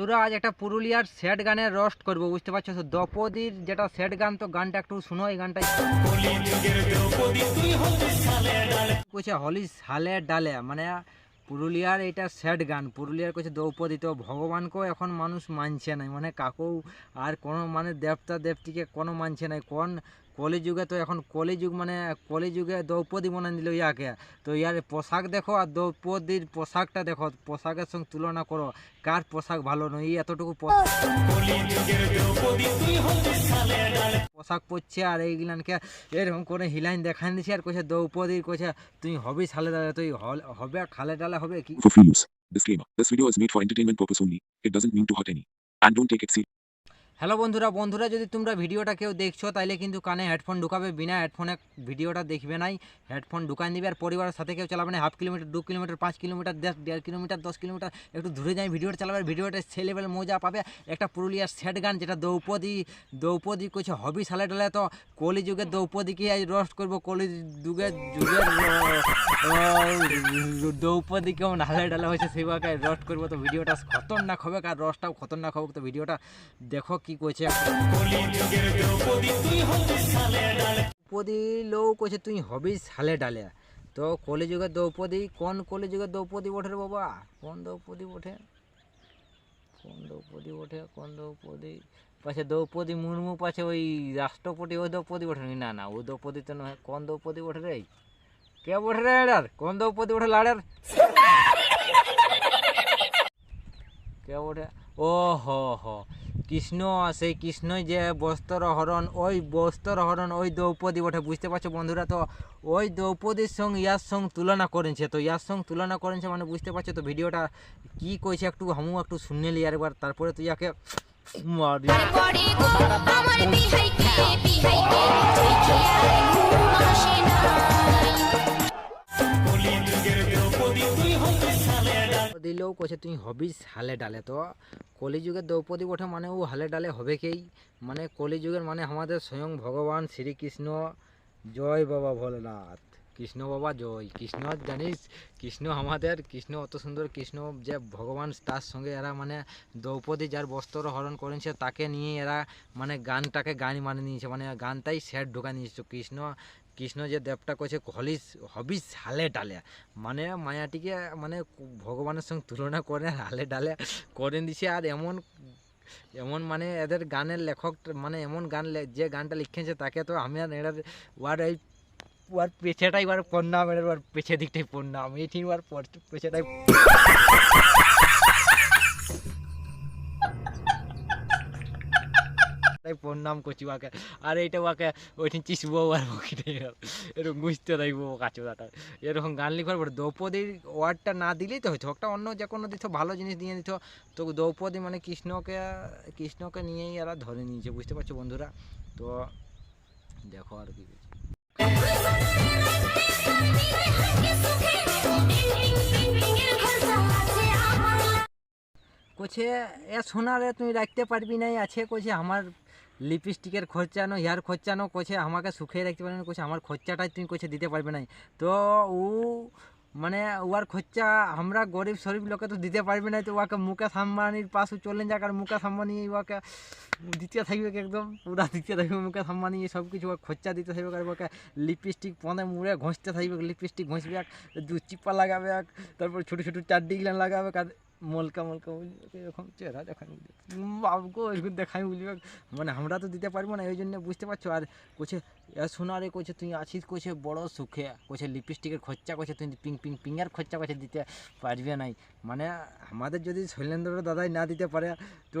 তোরা আজ একটা পুরুলিয়ার স্যাড গানের রোস্ট করব, বুঝতে পারছ? তো দ্রৌপদীর যেটা স্যাড গান, তো গানটা একটু শুনো, এই গানটা কইছে, হলি সালে ডালে। মানে পুরুলিয়ার এটা স্যাড গান। পুরুলিয়ার কইছে, দ্রৌপদী তো ভগবানকেও এখন মানুষ মানছে না মানে কাকেও আর কোনো মানে দেবতা দেবতীকে কোনো মানছে না কোন কলিযুগে তো এখন কলিযুগ মানে কলিযুগে দ্রৌপদী মনে নিল ইয়াকে তো ইয়ার পোশাক দেখো আর দ্রৌপদীর পোশাকটা দেখো, পোশাকের সঙ্গে তুলনা করো, কার পোশাক ভালো নয়, এই এতটুকু পোশাক পরছে আর এইগুলানকে এরকম করে হিলাইন দেখান দিছে আর কইছে, দ্রৌপদীর কইছে, তুই হবি সালে ডালে তুই হবে খালে ডালে হবে কি. Disclaimer. This video is made for entertainment purpose only. It doesn't mean to hurt any. And don't take it seriously. Hello বন্ধুরা বন্ধুরা, যদি তোমরা ভিডিওটা কেউ দেখছ, তাইলে কিন্তু কানে হেডফোন ঢুকাবে, বিনা হেডফোনে ভিডিওটা দেখবে নাই। হেডফোন ঢুকান দিবে আর পরিবারের সাথে কেউ চালাবে না, হাফ কিলোমিটার, দু কিলোমিটার, পাঁচ কিলোমিটার, দেড় কিলোমিটার, দশ কিলোমিটার, একটু দূরে যাই, ভিডিওটা চালাবে ভিডিওটা সে লেভেল মজা পাবে। একটা পুরুলিয়ার সেট গান, যেটা দ্রৌপদী দ্রৌপদী কইছে, হবি সালে ডালে তো কলি যুগের দ্রৌপদীকে আজ রোস্ট করব কলি যুগের যুগের দ্রৌপদী কেমন হালে ডালে হয়েছে সেইভাবে রোস্ট করব। তো ভিডিওটা খতরনাক হবে আর রসটাও খতরনাক হবে, তো ভিডিওটা দেখো কি কইছে? দ্রৌপদী লোক কইছে, তুই হবি সালে ডালে। তো কলিযুগের দ্রৌপদী কোন কলিযুগের দ্রৌপদী ওঠে রে বাবা? কোন দ্রৌপদী ওঠে? কোন দ্রৌপদী ওঠে, কোন দ্রৌপদী পাশে দ্রৌপদী মুর্মু পাশে ওই রাষ্ট্রপতি ওই দ্রৌপদী ওঠে না? না ও দ্রৌপদী তো নয়। কোন দ্রৌপদী ওঠে রে? কে ওঠে রে এটার কোন দ্রৌপদী ওঠে লাড়ের? কে ওঠে? ও হো। হো কৃষ্ণ, সেই কৃষ্ণই যে বস্ত্র হরণ, ওই বস্ত্র হরণ ওই দ্রৌপদী ওঠে বুঝতে পারছ বন্ধুরা? তো ওই দ্রৌপদীর সঙ্গে, ইয়ার সঙ্গে তুলনা করেছে। তো ইয়ার সঙ্গে তুলনা করেছে মানে বুঝতে পারছ? তো ভিডিওটা কি কইছে একটু হামু একটু শুনে লি একবার। তারপরে তুই ইয়াকে মারি। দিলেও কইছে তুই হবিস হালে ডালে। তো কলিযুগের দ্রৌপদী ওঠে মানে ও হালে ডালে হবে কেই? মানে কলিযুগের মানে আমাদের স্বয়ং ভগবান শ্রীকৃষ্ণ। জয় বাবা ভোলেনাথ। কৃষ্ণ বাবা জয়। কৃষ্ণ জানিস, কৃষ্ণ আমাদের, কৃষ্ণ অত সুন্দর, কৃষ্ণ যে ভগবান, তার সঙ্গে এরা মানে দ্রৌপদী যার বস্ত্র হরণ করেছে, তাকে নিয়ে এরা মানে গানটাকে গান মানে নিয়েছে মানে গানটাই স্যাড ঢোকা নিয়েছে। কৃষ্ণ কৃষ্ণ যে দেবটা কইছে হলিস হবিস হালে ডালে। মানে মায়াটিকে মানে ভগবানের সঙ্গে তুলনা করে হালে ডালে করে দিছে। আর এমন এমন মানে এদের গানের লেখক মানে এমন গান যে গানটা লিখেছে তাকে তো আমি আর এটার ওয়ার এই, ওয়ার পেছেটাই ওয়ার পড়নাম এটার ওয়ার পেছে দিকটাই পড়নাম। এইটি ওয়ার পেছেটাই তাই প্রণাম করছি ওকে আর এইটা ওকে ওইখানে চিসবো আর ওখানে এরকম গুঁজতে থাকব কাচুরাটা এরকম গান লিখবার পরে দ্রৌপদীর ওয়ার্ডটা না দিলেই তো হতো একটা অন্য যে কোনো দিত, ভালো জিনিস দিয়ে দিত। তো দ্রৌপদী মানে কৃষ্ণকে কৃষ্ণকে নিয়েই এরা ধরে নিয়েছে, বুঝতে পারছ বন্ধুরা? তো দেখো আর কি কোছে এ সোনারে তুই রাখতে পারবি নাই? আছে কোছে আমার লিপস্টিকের খরচানো হেয়ার খরচানো কোছে আমাকে সুখে রাখতে পারবি না কোছে আমার খরচাটাই তুমি কোছে দিতে পারবে না তো ও মানে ওয়ার খরচা আমরা গরিব শরীফ লোকে তো দিতে পারবে না তো ওকে মুকেশ আম্বানির পাশে চলে যাক আর মুকেশ আম্বানি ওকে দিতে থাকবে একদম? পুরা দিতে থাকবে মুকেশ আম্বানি সব কিছু খরচা দিতে থাকবে, আর ওকে লিপস্টিক পনে মুড়ে ঘষতে থাকবে, লিপস্টিক ঘষবে, এক চিপা লাগাবে, এক তারপর ছোটো ছোটো চারটি গিলান লাগাবে আর মলকা মলকা এরকম চেহারা দেখাই বাবুকে এরকম দেখাই বুঝবে মানে আমরা তো দিতে পারব না, এই জন্য বুঝতে পারছ? আর কোছে সোনারে কোছে তুই আছিস কোছে বড় সুখে। কোছে লিপস্টিকের খরচা কোছে তুই পিং পিং পিঙ্গার খরচা কোছে দিতে পারবে নাই। মানে আমাদের যদি শৈলেন্দ্র দাদাই না দিতে পারে, তো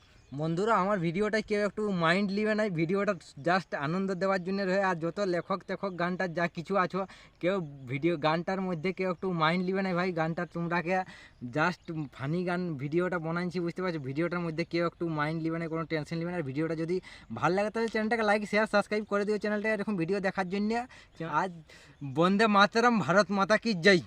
বন্ধুরা, আমার ভিডিওটা কেউ একটু মাইন্ড লিবে নাই ভিডিওটা জাস্ট আনন্দ দেওয়ার জন্য রয়ে আর যত লেখক টেখক গানটার যা কিছু আছো, কেউ ভিডিও গানটার মধ্যে কেউ একটু মাইন্ড লিবে নাই ভাই। গানটা তোমরাকে জাস্ট ফানি গান ভিডিওটা বানাইছি, বুঝতে পারছ? ভিডিওটার মধ্যে কেউ একটু মাইন্ড লিবে না, কোনো টেনশন লিবে না। ভিডিওটা যদি ভালো লাগে, তাহলে চ্যানেলটাকে লাইক শেয়ার সাবস্ক্রাইব করে দিও। চ্যানেলটা এরকম ভিডিও দেখার জন্য। আজ বন্দে মাতারাম, ভারত মাতা কি জয়।